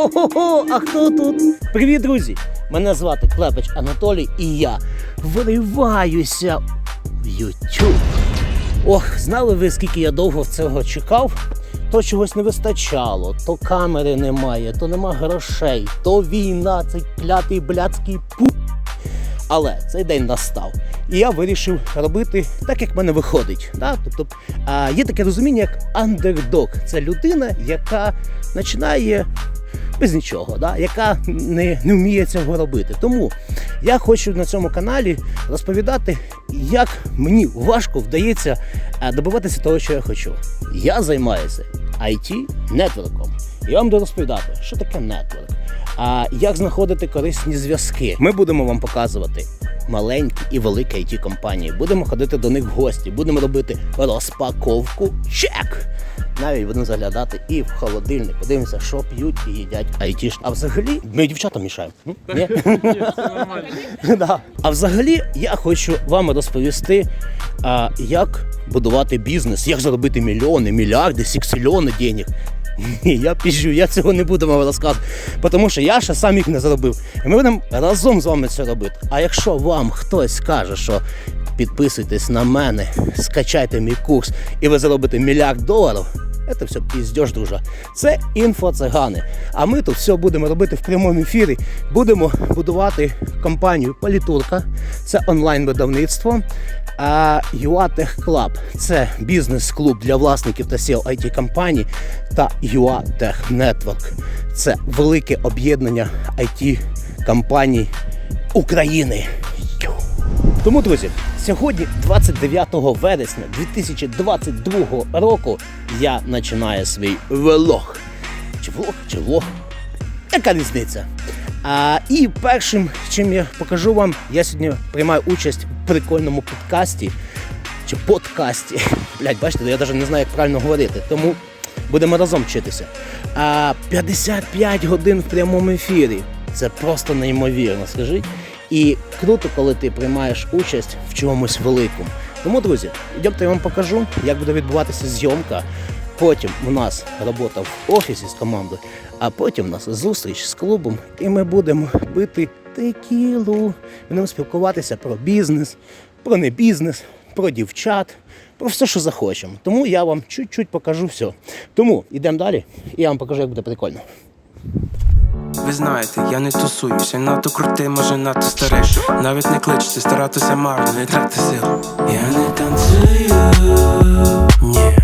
Хо-хо-хо! А хто тут? Привіт, друзі! Мене звати Клепич Анатолій і я вириваюся в YouTube. Ох, знали ви, скільки я довго цього чекав? То чогось не вистачало, то камери немає, то нема грошей, то війна, цей клятий блядський пу. Але цей день настав. І я вирішив робити так, як в мене виходить. Да? Тобто а, є таке розуміння, як андердог. Це людина, яка починає без нічого, да? яка не, не вміє цього робити. Тому я хочу на цьому каналі розповідати, як мені важко вдається е, добиватися того, що я хочу. Я займаюся it нетворком. Я вам буду розповідати, що таке нетворк, а як знаходити корисні зв'язки. Ми будемо вам показувати маленькі і великі it компанії. Будемо ходити до них в гості, будемо робити розпаковку. Чек! Навіть будемо заглядати і в холодильник, подивимося, що п'ють і їдять айтіш. А взагалі ми дівчатам мішаємо. Ні? Да. А взагалі я хочу вам розповісти, а, як будувати бізнес, як заробити мільйони, мільярди, сіксильйони денег. Ні, я піжу, я цього не буду вам розказувати, тому що я ще сам їх не заробив. І ми будемо разом з вами це робити. А якщо вам хтось скаже, що підписуйтесь на мене, скачайте мій курс і ви заробите мільярд доларів. Це все піздєш, друже. Це інфо-цигани. А ми тут все будемо робити в прямому ефірі. Будемо будувати компанію Політурка. Це онлайн-видавництво. А UA Club – це бізнес-клуб для власників та SEO IT компаній. Та UA Tech Network – це велике об'єднання IT компаній України. Тому, друзі, сьогодні, 29 вересня 2022 року, я починаю свій влог. Чи влог, чи влог? Яка різниця? А, і першим, чим я покажу вам, я сьогодні приймаю участь в прикольному подкасті чи подкасті. Блять, бачите, я навіть не знаю, як правильно говорити. Тому будемо разом вчитися. А, 55 годин в прямому ефірі. Це просто неймовірно, скажіть. І круто, коли ти приймаєш участь в чомусь великому. Тому, друзі, йдемте я вам покажу, як буде відбуватися зйомка. Потім у нас робота в офісі з командою, а потім у нас зустріч з клубом, і ми будемо пити текілу. Будемо спілкуватися про бізнес, про не бізнес, про дівчат, про все, що захочемо. Тому я вам чуть-чуть покажу все. Тому йдемо далі, і я вам покажу, як буде прикольно. Ви знаєте, я не тусуюся, надто крутий, може надто старий. Навіть не кличте, старатися марно, не тратити сил. Я не танцюю, ні